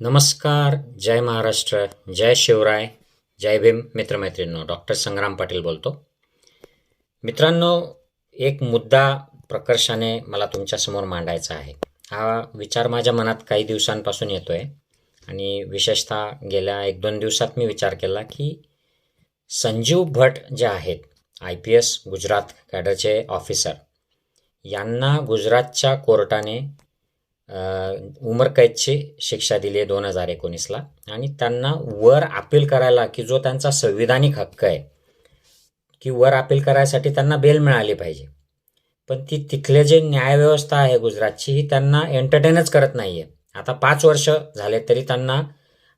नमस्कार जय महाराष्ट्र जय शिवराय जय भीम मित्रमैत्रिणींनो डॉक्टर संग्राम पाटील बोलतो. मित्रांनो एक मुद्दा प्रकर्षाने मला तुमच्यासमोर मांडायचा आहे. हा विचार माझ्या मनात काही दिवसांपासून येतो आहे आणि विशेषतः गेल्या एक दोन दिवसात मी विचार केला की संजीव भट जे आहेत आय पी एस गुजरात कॅडरचे ऑफिसर यांना गुजरातच्या कोर्टाने उमरकैदची शिक्षा दिली आहे दोन हजार एकोणीसला. आणि त्यांना वर अपील करायला की जो त्यांचा संविधानिक हक्क आहे की वर अपील करायसाठी त्यांना बेल मिळाली पाहिजे. पण ती तिथले जे न्यायव्यवस्था आहे गुजरातची ही त्यांना एंटरटेनच करत नाही आहे आता पाच वर्ष झाले तरी त्यांना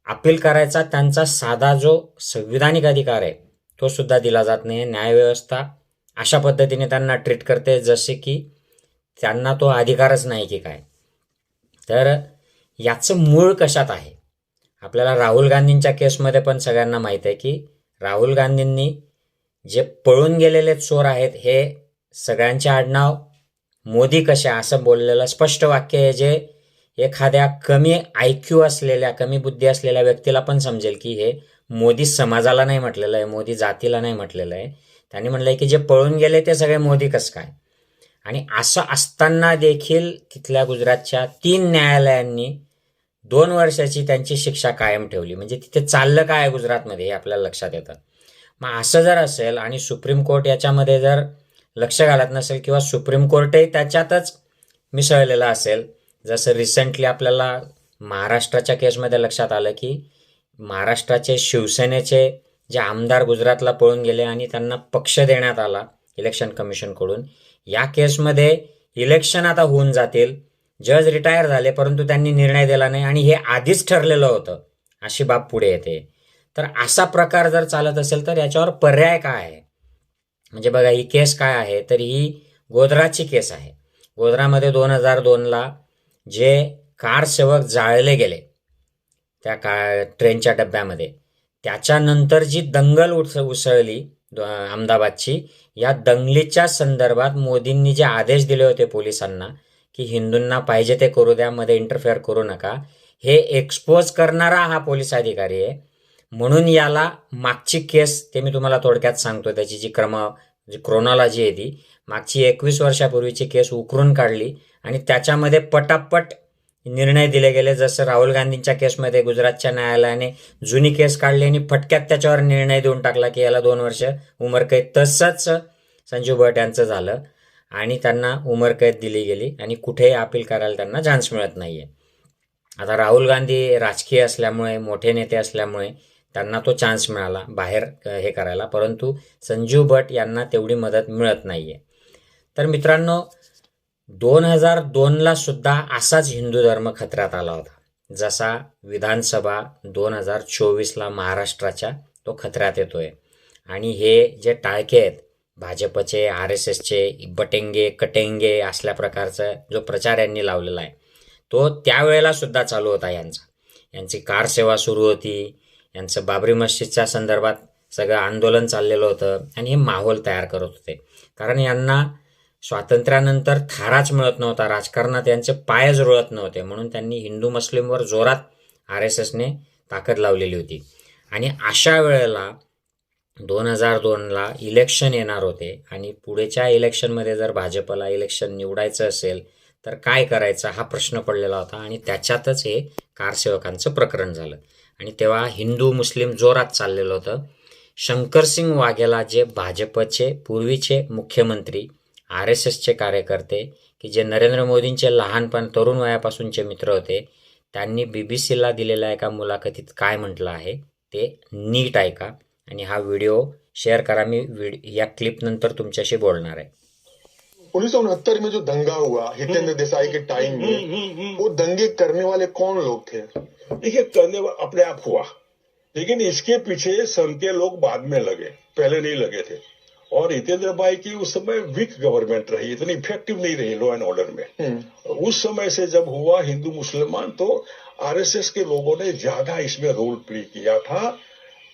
अपील करायचा त्यांचा साधा जो संविधानिक अधिकार आहे तो सुद्धा दिला जात नाही न्यायव्यवस्था अशा पद्धतीने त्यांना ट्रीट करते जसे की त्यांना तो अधिकारच नाही की काय. तर याचं मूळ कशात आहे? आपल्याला राहुल गांधींच्या केसमध्ये पण सगळ्यांना माहीत आहे की राहुल गांधींनी जे पळून गेलेले चोर आहेत हे सगळ्यांचे आडनाव मोदी कसे असं बोललेलं स्पष्ट वाक्य आहे जे एखाद्या कमी आय क्यू असलेल्या कमी बुद्धी असलेल्या व्यक्तीला पण समजेल की हे मोदी समाजाला नाही म्हटलेलं आहे मोदी जातीला नाही म्हटलेलं आहे. त्यांनी म्हटलं आहे की जे पळून गेले ते सगळे मोदी कसं काय? आणि असं असताना देखील तिथल्या गुजरातच्या तीन न्यायालयांनी दोन वर्षाची त्यांची शिक्षा कायम ठेवली. म्हणजे तिथे चाललं काय आहे गुजरातमध्ये हे आपल्याला लक्षात येतं. मग असं जर असेल आणि सुप्रीम कोर्ट याच्यामध्ये जर लक्ष घालत नसेल किंवा सुप्रीम कोर्टही त्याच्यातच मिसळलेलं असेल जसं रिसेंटली आपल्याला महाराष्ट्राच्या केसमध्ये लक्षात आलं की महाराष्ट्राचे शिवसेनेचे जे आमदार गुजरातला पळून गेले आणि त्यांना पक्ष देण्यात आला इलेक्शन कमिशनकडून या केसमध्ये इलेक्शन आता होऊन जातील. जज रिटायर झाले परंतु त्यांनी निर्णय दिला नाही आणि हे आधीच ठरलेलं होतं. अशी बाब पुढे येते. तर असा प्रकार जर चालत असेल तर याच्यावर पर्याय काय आहे? म्हणजे बघा ही केस काय आहे? तर ही गोधराची केस आहे. गोधरामध्ये दोन हजार दोनला जे कार सेवक जाळले गेले त्या का ट्रेनच्या डब्यामध्ये त्याच्यानंतर जी दंगल उस उसळली अहमदाबादची. या दंगलीच्या संदर्भात मोदींनी जे आदेश दिले होते पोलिसांना की हिंदूंना पाहिजे ते करू द्या मध्ये इंटरफेअर करू नका हे एक्सपोज करणारा हा पोलीस अधिकारी आहे. म्हणून याला मागची केस ते मी तुम्हाला थोडक्यात सांगतो त्याची जी क्रम जी क्रोनॉलॉजी आहे ती मागची एकवीस वर्षापूर्वीची केस उकरून काढली आणि त्याच्यामध्ये पटापट निर्णय दिले गेले. जसं राहुल गांधींच्या केसमध्ये गुजरातच्या न्यायालयाने जुनी केस काढली आणि फटक्यात त्याच्यावर निर्णय देऊन टाकला की याला दोन वर्ष उमरकैद तसंच संजीव भट यांचं झालं आणि त्यांना उमरकैद दिली गेली आणि कुठेही अपील करायला त्यांना चान्स मिळत नाहीये. आता राहुल गांधी राजकीय असल्यामुळे मोठे नेते असल्यामुळे त्यांना तो चान्स मिळाला बाहेर हे करायला. परंतु संजीव भट यांना तेवढी मदत मिळत नाहीये. तर मित्रांनो दोन हजार दोनला सुद्धा असाच हिंदू धर्म खतऱ्यात आला होता जसा विधानसभा दोन हजार चोवीसला महाराष्ट्राच्या तो खतऱ्यात येतोय. आणि हे जे टाळके आहेत भाजपचे आर एस एसचे बटेंगे कटेंगे असल्या प्रकारचा जो प्रचार यांनी लावलेला आहे तो त्यावेळेला सुद्धा चालू होता यांचा. यांची कार सेवा सुरू होती यांचं बाबरी मस्जिदच्या संदर्भात सगळं आंदोलन चाललेलं होतं आणि हे माहोल तयार करत होते. कारण यांना स्वातंत्र्यानंतर थाराच मिळत नव्हता. राजकारणात यांचे पायच रुळत नव्हते. म्हणून त्यांनी हिंदू मुस्लिमवर जोरात आर एस एसने ताकद लावलेली होती. आणि अशा वेळेला दोन हजार दोनला इलेक्शन येणार होते. आणि पुढेच्या इलेक्शनमध्ये जर भाजपला इलेक्शन निवडायचं असेल तर काय करायचं हा प्रश्न पडलेला होता. आणि त्याच्यातच हे कारसेवकांचं प्रकरण झालं. आणि तेव्हा हिंदू मुस्लिम जोरात चाललेलं होतं. शंकरसिंग वाघेला जे भाजपचे पूर्वीचे मुख्यमंत्री आर एस एसचे कार्यकर्ते की जे नरेंद्र मोदींचे लहानपण तरुण वयापासूनचे मित्र होते त्यांनी बी बी सीला दिलेल्या एका मुलाखतीत काय म्हटलं आहे ते नीट ऐका आणि हा व्हिडिओ शेअर करा. मी या क्लिप नंतर तुमच्याशी बोलणार आहे. उन्नीस सौ उनहत्तर में जो दंगा हुआ हितेंद्र देसाई के टाइम में वो दंगे करने वाले कौन लोग थे? देखिए करने वा- अपने आप हुआ। लेकिन इसके पीछे संघ के लोग बाद में लगे पहले नहीं लगे थे। और हितेंद्र भाई की उस समय वीक गवर्नमेंट रही इतनी इफ़ेक्टिव नहीं रही लॉ एंड ऑर्डर में। हम्म, उस समय से जब हुआ हिंदू मुसलमान तो आरएसएस के लोगों ने ज़्यादा इसमें रोल प्ले किया था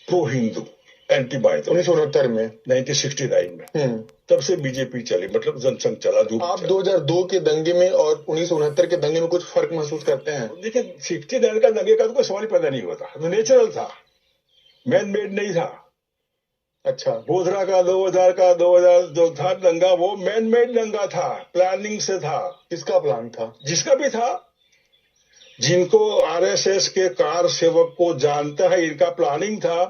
प्रो हिंदू एंटी तो उन्नीस सौ उनहत्तर में। 1969 में। हम्म। तब से बीजेपी चली मतलब जनसंघ चला धूप आप चला। 2002 के दंगे में और उन्नीस सौ उनहत्तर के दंगे में कुछ फ़र्क महसूस करते हैं? देखिए सिक्सटी नाइन का दंगे का तो कोई सवाल पैदा नहीं हुआ था तो नेचुरल था। मैन मेड नहीं था। अच्छा गोधरा का 2000 का 2000 जो था दंगा वो मैन मेड दंगा था प्लानिंग से था। किसका प्लान था? जिसका भी था। जिनको आरएसएस के कार सेवक को जानता है, इनका प्लानिंग था।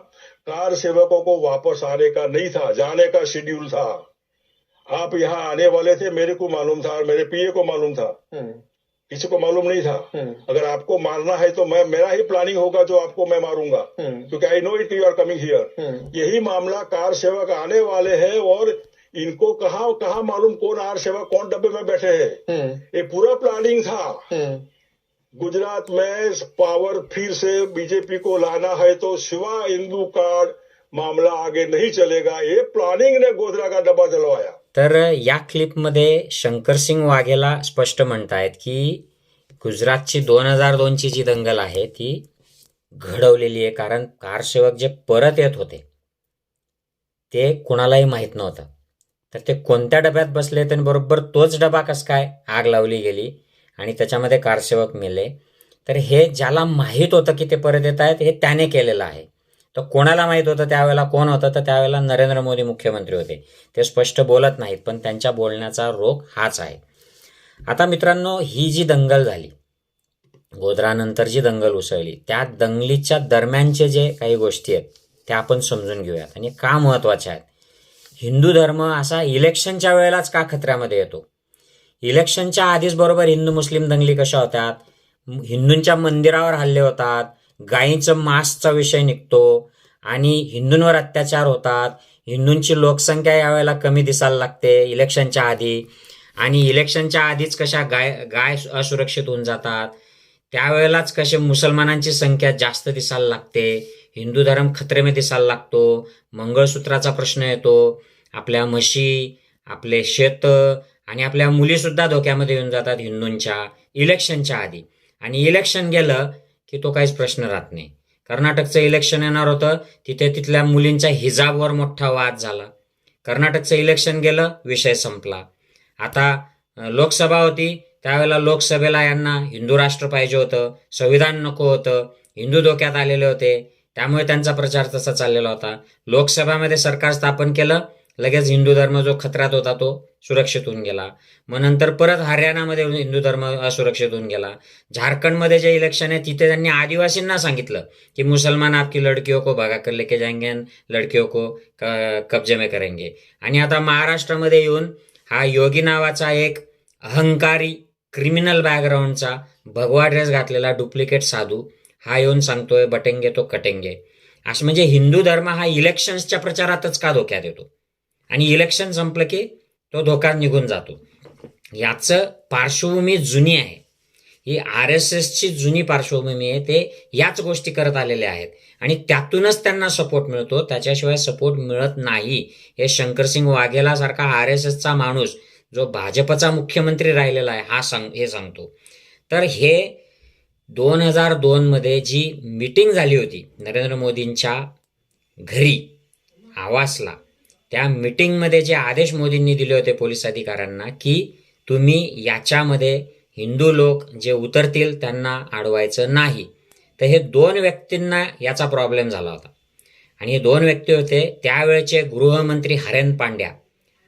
कार सेवकों को वापस आने का नहीं था, जाने का शेड्यूल था। आप यहाँ आने वाले थे, मेरे को मालूम था और मेरे पीए को मालूम था। हम्म। किसी को मालूम नहीं था। हम्म। अगर आपको मारना है तो मैं मेरा ही प्लानिंग होगा जो आपको मैं मारूँगा। हम्म। क्योंकि I know it you are coming here यही मामला कार सेवक आने वाले हैं और इनको कहा कहा मालूम कौन आर सेवक कौन डब्बे में बैठे हैं। हम्म। ये पूरा प्लानिंग था। गुजरात में पावर फिर से बीजेपी को लाना है तो शिवा हिंदू कार्ड मामला आगे नहीं चलेगा। ये प्लानिंग ने गोधरा का डब्बा जलवाया। तर या क्लिपमध्ये शंकरसिंग वाघेला स्पष्ट म्हणतायत की गुजरातची दोन हजार दोनची जी दंगल आहे ती घडवलेली आहे. कारण कारसेवक जे परत येत होते ते कुणालाही माहीत नव्हतं. तर ते कोणत्या डब्यात बसले त्यांनी बरोबर तोच डबा कस काय आग लावली गेली आणि त्याच्यामध्ये कारसेवक मेले? तर हे ज्याला माहीत होतं की ते परत येत आहेत हे त्याने केलेलं आहे. तर कोणाला माहीत होतं? त्यावेळेला कोण होतं? तर त्यावेळेला नरेंद्र मोदी मुख्यमंत्री होते. ते स्पष्ट बोलत नाहीत पण त्यांच्या बोलण्याचा रोग हाच आहे. आता मित्रांनो ही जी दंगल झाली गोधरानंतर जी दंगल उसळली त्या दंगलीच्या दरम्यानचे जे काही गोष्टी आहेत त्या आपण समजून घेऊयात. आणि का महत्त्वाच्या आहेत? हिंदू धर्म असा इलेक्शनच्या वेळेलाच का खतऱ्यामध्ये येतो? इलेक्शनच्या आधीच बरोबर हिंदू मुस्लिम दंगली कशा होतात? हिंदूंच्या मंदिरावर हल्ले होतात गायीचं मांसचा विषय निघतो आणि हिंदूंवर अत्याचार होतात. हिंदूंची लोकसंख्या यावेळेला कमी दिसायला लागते इलेक्शनच्या आधी. आणि इलेक्शनच्या आधीच कशा गाय गाय असुरक्षित होऊन जातात. त्यावेळेलाच कसे मुसलमानांची संख्या जास्त दिसायला लागते. हिंदू धर्म खतरेमध्ये दिसायला लागतो. मंगळसूत्राचा प्रश्न येतो. आपल्या म्हशी आपले शेत आणि आपल्या मुलीसुद्धा धोक्यामध्ये येऊन जातात हिंदूंच्या इलेक्शनच्या आधी. आणि इलेक्शन गेलं की तो काहीच प्रश्न राहत नाही. कर्नाटकचं इलेक्शन येणार होतं तिथे तिथल्या मुलींच्या हिजाबवर मोठा वाद झाला. कर्नाटकचं इलेक्शन गेलं विषय संपला. आता लोकसभा होती त्यावेळेला लोकसभेला यांना हिंदू राष्ट्र पाहिजे होतं संविधान नको होतं हिंदू धोक्यात आलेले होते त्यामुळे त्यांचा प्रचार तसा चाललेला होता. लोकसभामध्ये सरकार स्थापन केलं लगेच हिंदू धर्म जो खतरात होता तो सुरक्षित होऊन गेला. मग नंतर परत हरियाणामध्ये हिंदू धर्म असुरक्षित होऊन गेला. झारखंडमध्ये जे इलेक्शन आहे तिथे त्यांनी आदिवासींना सांगितलं की मुसलमान आपकी लड़कियों को भागा कर लेके जाएंगे and लड़कियों को कब्जे में करेंगे. आणि आता महाराष्ट्रामध्ये येऊन हा योगी नावाचा एक अहंकारी क्रिमिनल बॅकग्राऊंडचा भगवा ड्रेस घातलेला डुप्लिकेट साधू हा येऊन सांगतोय बटेंगे तो कटेंगे. असं म्हणजे हिंदू धर्म हा इलेक्शन्सच्या प्रचारातच का धोक्यात येतो? आणि इलेक्शन संपलं की तो धोका निघून जातो. याचं पार्श्वभूमी जुनी आहे. ही आर एस एसची जुनी पार्श्वभूमी आहे. ते याच गोष्टी करत आलेले आहेत. आणि त्यातूनच त्यांना सपोर्ट मिळतो. त्याच्याशिवाय सपोर्ट मिळत नाही. हे शंकरसिंग वाघेला सारखा आर एस एसचा माणूस जो भाजपचा मुख्यमंत्री राहिलेला आहे हा सांग हे सांगतो. तर हे दोन हजार दोनमध्ये जी मीटिंग झाली होती नरेंद्र मोदींच्या घरी आवासला त्या मीटिंगमध्ये जे आदेश मोदींनी दिले होते पोलीस अधिकाऱ्यांना की तुम्ही याच्यामध्ये हिंदू लोक जे उतरतील त्यांना अडवायचं नाही. तर हे दोन व्यक्तींना याचा प्रॉब्लेम झाला होता. आणि हे दोन व्यक्ती होते त्यावेळचे गृहमंत्री हरेन पांड्या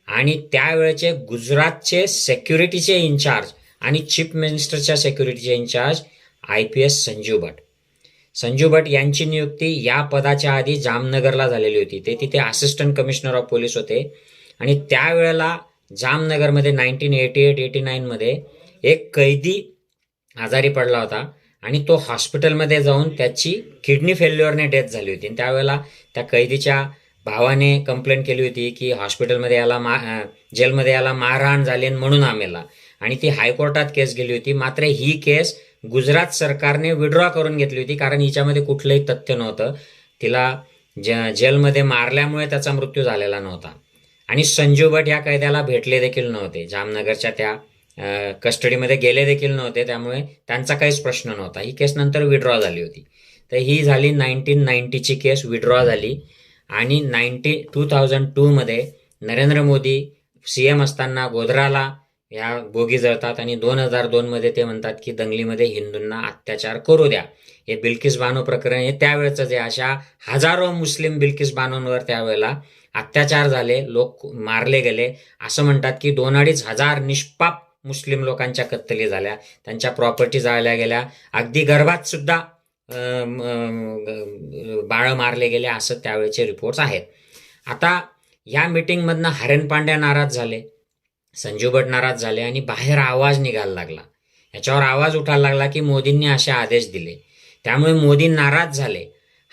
आणि त्यावेळचे गुजरातचे सेक्युरिटीचे इन्चार्ज आणि चीफ मिनिस्टरच्या सेक्युरिटीचे incharge I P S Sanjiv Bhat Sanju Bhat यांची नियुक्ती या पदाच्या आधी जामनगरला झालेली होती. ते तिथे असिस्टंट कमिशनर ऑफ पोलीस होते. आणि त्यावेळेला जामनगरमध्ये नाईन्टीन एटी एट एटी नाईनमध्ये एक कैदी आजारी पडला होता. आणि तो हॉस्पिटलमध्ये जाऊन त्याची किडनी फेल्युअरने डेथ झाली होती. आणि त्यावेळेला त्या कैदीच्या भावाने कंप्लेंट केली होती की हॉस्पिटलमध्ये याला मा जेलमध्ये याला मारहाण झाली म्हणून आम्हाला. आणि ती हायकोर्टात केस गेली होती. मात्र ही केस गुजरात सरकारने विड्रॉ करून घेतली होती कारण हिच्यामध्ये कुठलंही तथ्य नव्हतं. तिला ज जेलमध्ये मारल्यामुळे त्याचा मृत्यू झालेला नव्हता. आणि संजू भट या कैद्याला भेटले देखील नव्हते. जामनगरच्या त्या कस्टडीमध्ये गेले देखील नव्हते. त्यामुळे त्यांचा काहीच प्रश्न नव्हता. ही केस नंतर विड्रॉ झाली होती. तर ही झाली नाईन्टीन नाईन्टीची केस विड्रॉ झाली. आणि नाईन्टी टू थाउजंड टूमध्ये नरेंद्र मोदी सी एम असताना गोधराला या बोगी जळतात आणि दोन हजार दोनमध्ये ते म्हणतात की दंगलीमध्ये हिंदूंना अत्याचार करू द्या. हे बिल्किस बानो प्रकरण हे त्यावेळेचं जे अशा हजारो मुस्लिम बिल्किस बानोंवर त्यावेळेला अत्याचार झाले लोक मारले गेले. असं म्हणतात की दोन अडीच हजार निष्पाप मुस्लिम लोकांच्या कत्तली झाल्या. त्यांच्या प्रॉपर्टी जाळल्या गेल्या. अगदी गर्भात सुद्धा बाळं मारले गेले असं त्यावेळेचे रिपोर्ट्स आहेत. आता या मिटिंगमधनं हरेन पांड्या नाराज झाले. संजू भट नाराज झाले आणि बाहेर आवाज निघायला लागला. याच्यावर आवाज उठायला लागला की मोदींनी असे आदेश दिले. त्यामुळे मोदी नाराज झाले.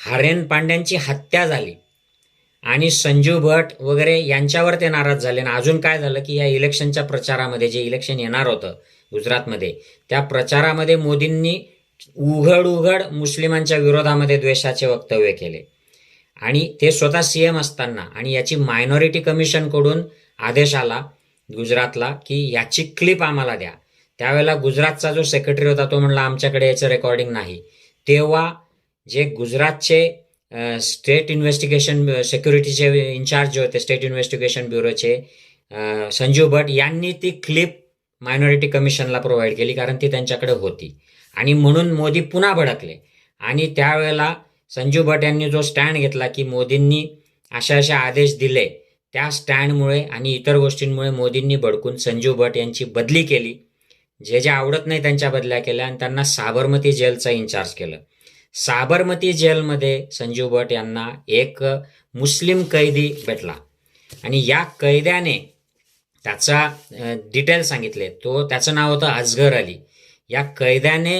हरेन पांड्यांची हत्या झाली. आणि संजू भट वगैरे यांच्यावर ते नाराज झाले. आणि अजून काय झालं की या इलेक्शनच्या प्रचारामध्ये जे इलेक्शन येणार होतं गुजरातमध्ये त्या प्रचारामध्ये मोदींनी उघड उघड मुस्लिमांच्या विरोधामध्ये द्वेषाचे वक्तव्य केले. आणि ते स्वतः सी एम असताना आणि याची मायनॉरिटी कमिशनकडून आदेश आला. गुजरातला की याची क्लिप आम्हाला द्या. त्यावेळेला गुजरातचा जो सेक्रेटरी होता तो म्हणला आमच्याकडे याचं रेकॉर्डिंग नाही. तेव्हा जे गुजरातचे स्टेट इन्व्हेस्टिगेशन सेक्युरिटीचे इन्चार्ज जे होते स्टेट इन्व्हेस्टिगेशन ब्युरोचे संजीव भट यांनी ती क्लिप मायनॉरिटी कमिशनला प्रोव्हाइड केली कारण ती त्यांच्याकडे होती. आणि म्हणून मोदी पुन्हा भडकले. आणि त्यावेळेला संजीव भट यांनी जो स्टँड घेतला की मोदींनी अशा असे आदेश दिले त्या स्टँडमुळे आणि इतर गोष्टींमुळे मोदींनी भडकून संजीव भट यांची बदली केली. जे जे आवडत नाही त्यांच्या बदल्या केल्या आणि त्यांना साबरमती जेलचा इन्चार्ज केलं. साबरमती जेलमध्ये संजीव भट यांना एक मुस्लिम कैदी भेटला. आणि या कैद्याने त्याचा डिटेल सांगितले. तो त्याचं नाव होतं अजगर अली. या कैद्याने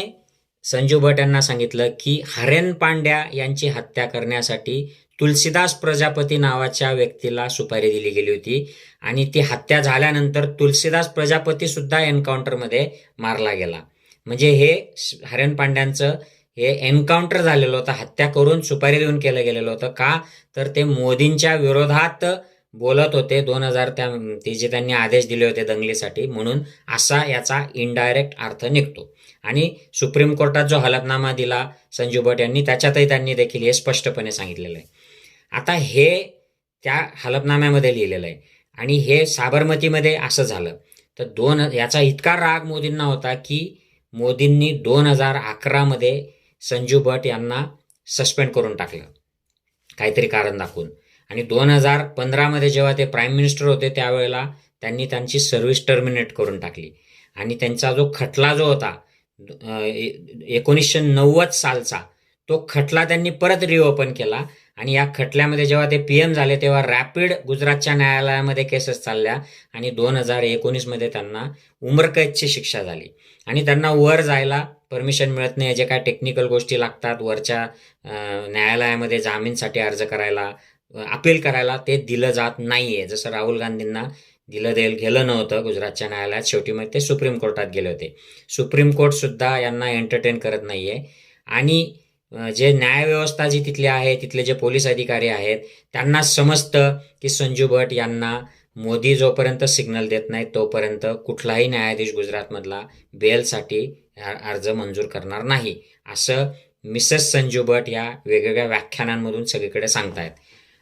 संजू भट यांना सांगितलं की हरेन पांड्या यांची हत्या करण्यासाठी तुलसीदास प्रजापती नावाच्या व्यक्तीला सुपारी दिली गेली होती आणि ती हत्या झाल्यानंतर तुलसीदास प्रजापती सुद्धा एन्काउंटरमध्ये मारला गेला. म्हणजे हे हरण पांड्यांचं हे एन्काउंटर झालेलं होतं हत्या करून सुपारी देऊन केलं गेलेलं होतं का? तर ते मोदींच्या विरोधात बोलत होते. दोन हजार त्या ते जे त्यांनी आदेश दिले होते दंगलीसाठी म्हणून असा याचा इनडायरेक्ट अर्थ निघतो. आणि सुप्रीम कोर्टात जो हलफनामा दिला संजू भट यांनी त्याच्यातही त्यांनी देखील हे स्पष्टपणे सांगितलेलं आहे. आता हे त्या हलफनाम्यामध्ये लिहिलेलं आहे. आणि हे साबरमतीमध्ये असं झालं. तर दोन याचा इतका राग मोदींना होता की मोदींनी दोन हजार अकरामध्ये संजू भट यांना सस्पेंड करून टाकलं. काहीतरी कारण दाखवून. आणि दोन हजार पंधरामध्ये जेव्हा ते प्राईम मिनिस्टर होते त्यावेळेला त्यांनी त्यांची सर्व्हिस टर्मिनेट करून टाकली. आणि त्यांचा जो खटला जो होता एकोणीसशे नव्वद सालचा तो खटला त्यांनी परत रिओपन केला. आणि या खटल्यामध्ये जेव्हा ते पी एम झाले तेव्हा रॅपिड गुजरातच्या न्यायालयामध्ये केसेस चालल्या आणि दोन हजार एकोणीसमध्ये त्यांना उमरकैदची शिक्षा झाली. आणि त्यांना वर जायला परमिशन मिळत नाही जे काय टेक्निकल गोष्टी लागतात वरच्या न्यायालयामध्ये जामीनसाठी अर्ज करायला अपील करायला ते दिलं जात नाहीये. जसं राहुल गांधींना दिलं देल गेलं नव्हतं गुजरातच्या न्यायालयात शेवटी मग ते सुप्रीम कोर्टात गेले होते. सुप्रीम कोर्टसुद्धा यांना एंटरटेन करत नाहीये. आणि जे न्यायव्यवस्था जी तिथली आहे तिथले जे पोलीस अधिकारी आहेत त्यांना समजतं की संजू भट यांना मोदी जोपर्यंत सिग्नल देत नाही तोपर्यंत कुठलाही न्यायाधीश गुजरातमधला बेलसाठी अर्ज मंजूर करणार नाही. असं मिसेस संजू भट या वेगवेगळ्या व्याख्यानांमधून सगळीकडे सांगतायत.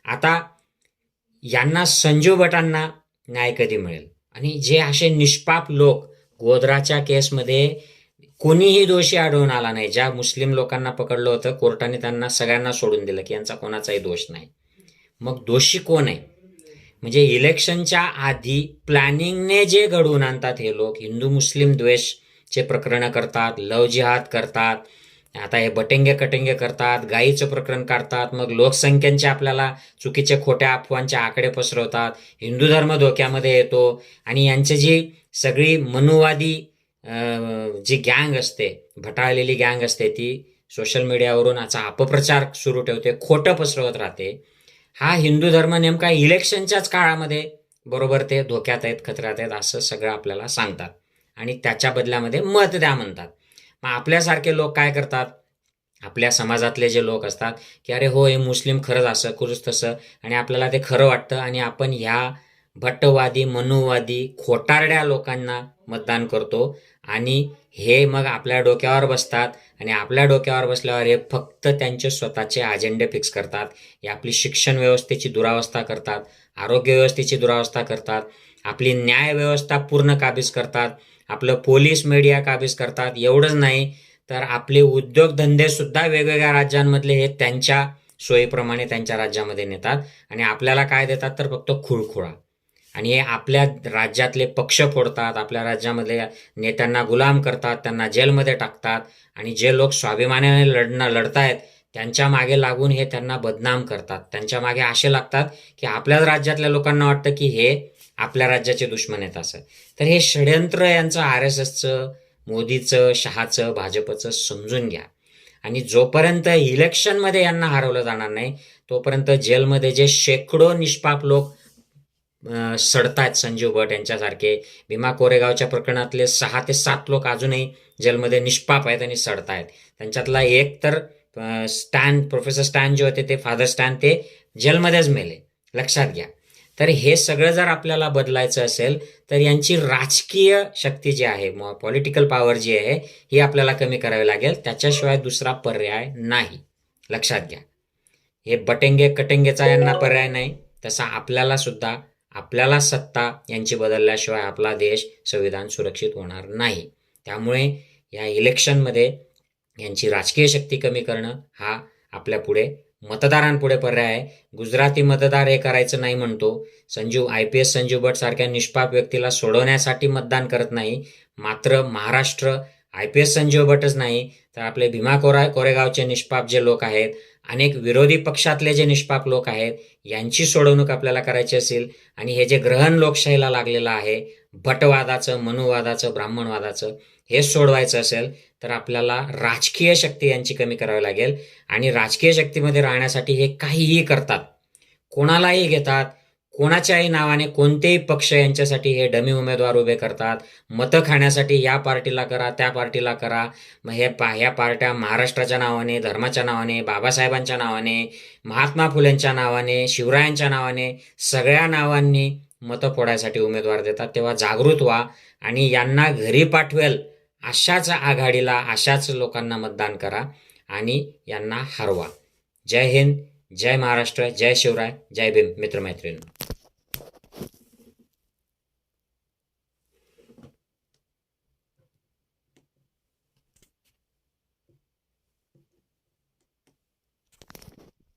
आता यांना संजू भटांना न्याय कधी मिळेल? आणि जे असे निष्पाप लोक गोधराच्या केसमध्ये कोणीही दोषी आढळून आला नाही. ज्या मुस्लिम लोकांना पकडलं होतं कोर्टाने त्यांना सगळ्यांना सोडून दिलं की यांचा कोणाचाही दोष नाही. मग दोषी कोण आहे? म्हणजे इलेक्शनच्या आधी प्लॅनिंगने जे घडवून आणतात हे लोक हिंदू मुस्लिम द्वेषचे प्रकरणं करतात लव जिहाद करतात आता हे बटेंगे कटेंगे करतात गायीचं प्रकरण काढतात मग लोकसंख्येचे आपल्याला चुकीचे खोट्या अफवांचे आकडे पसरवतात हिंदू धर्म धोक्यामध्ये येतो आणि यांचे जी सगळी मनुवादी जी गँग असते भटाळलेली गँग असते ती सोशल मीडियावरून याचा अपप्रचार सुरू ठेवते खोटं पसरवत राहते. हा हिंदू धर्म नेमका इलेक्शनच्याच काळामध्ये बरोबर ते धोक्यात आहेत खतऱ्यात आहेत असं सगळं आपल्याला सांगतात. आणि त्याच्या बदल्यामध्ये मत द्या म्हणतात. मग आपल्यासारखे लोक काय करतात? आपल्या समाजातले जे लोक असतात की अरे हो हे मुस्लिम खरंच असं करूच तसं आणि आपल्याला ते खरं वाटतं आणि आपण ह्या भट्टवादी मनुवादी खोटारड्या लोकांना मतदान करतो आणि हे मग आपल्या डोक्यावर बसतात आणि आपल्या डोक्यावर बसल्यावर हे फक्त त्यांचे स्वतःचे अजेंडे फिक्स करतात. हे आपली शिक्षण व्यवस्थेची दुरावस्था करतात आरोग्य व्यवस्थेची दुरावस्था करतात आपली न्याय व्यवस्था पूर्ण काबीज करतात आपलं पोलीस मीडिया काबीज करतात. एवढंच नाही तर आपले उद्योगधंदेसुद्धा वेगवेगळ्या राज्यांमधले हे त्यांच्या सोयीप्रमाणे त्यांच्या राज्यामध्ये नेतात. आणि आपल्याला काय देतात तर फक्त खुळखुळा. आणि हे आपल्या राज्यातले पक्ष फोडतात आपल्या राज्यामधले नेत्यांना गुलाम करतात त्यांना जेलमध्ये टाकतात आणि जे लोक स्वाभिमानाने लढणं लढतायत त्यांच्या मागे लागून हे त्यांना बदनाम करतात. त्यांच्या मागे असे लागतात की आपल्याच राज्यातल्या लोकांना वाटतं की हे आपल्या राज्याचे दुश्मन आहेत असं. तर हे षडयंत्र यांचं आर एस एसचं मोदीचं शहाचं भाजपचं समजून घ्या. आणि जोपर्यंत इलेक्शनमध्ये यांना हरवलं जाणार नाही तोपर्यंत जेलमध्ये जे शेकडो निष्पाप लोक सडतायत संजीव भट यांच्यासारखे. भीमा कोरेगावच्या प्रकरणातले सहा ते सात लोक अजूनही जेलमध्ये निष्पाप आहेत आणि सडतायत. त्यांच्यातला एक तर स्टॅन प्रोफेसर स्टॅन जे होते ते फादर स्टॅन ते जेलमध्येच मेले. लक्षात घ्या. तर हे सगळं जर आपल्याला बदलायचं असेल तर यांची राजकीय शक्ती जी आहे पॉलिटिकल पॉवर जी आहे ही आपल्याला कमी करावी लागेल. त्याच्याशिवाय दुसरा पर्याय नाही. लक्षात घ्या. हे बटेंगे कटेंगेचा यांना पर्याय नाही. तसा आपल्याला सुद्धा आपल्याला सत्ता यांची बदलल्याशिवाय आपला देश संविधान सुरक्षित होणार नाही. त्यामुळे या इलेक्शनमध्ये यांची राजकीय शक्ती कमी करणं हा आपल्यापुढे मतदारांपुढे पर्याय आहे. गुजराती मतदार हे करायचं नाही म्हणतो. Sanjiv I P S Sanjiv Bhat सारख्या निष्पाप व्यक्तीला सोडवण्यासाठी मतदान करत नाही. मात्र Maharashtra I P S Sanjiv भटच नाही. तर आपले भीमा कोरा कोरेगावचे निष्पाप जे लोक आहेत अनेक विरोधी पक्षातले जे निष्पाप लोक आहेत यांची सोडवणूक आपल्याला करायची असेल आणि हे जे ग्रहण लोकशाहीला लागलेलं आहे भटवादाचं मनुवादाचं ब्राह्मणवादाचं हे सोडवायचं असेल तर आपल्याला राजकीय शक्ती यांची कमी करावी लागेल. आणि राजकीय शक्तीमध्ये राहण्यासाठी हे काहीही करतात. कोणालाही घेतात कोणाच्याही नावाने कोणतेही पक्ष यांच्यासाठी हे डमी उमेदवार उभे करतात. मतं खाण्यासाठी या पार्टीला करा त्या पार्टीला करा. मग हे पा ह्या पार्ट्या महाराष्ट्राच्या नावाने धर्माच्या नावाने बाबासाहेबांच्या नावाने महात्मा फुलेंच्या नावाने शिवरायांच्या नावाने सगळ्या नावांनी मतं फोडायसाठी उमेदवार देतात. तेव्हा जागृत व्हा आणि यांना घरी पाठवेल अशाच आघाडीला अशाच लोकांना मतदान करा आणि यांना हरवा. जय हिंद जय महाराष्ट्र जय शिवराय जय भीम मित्रमैत्रिणी.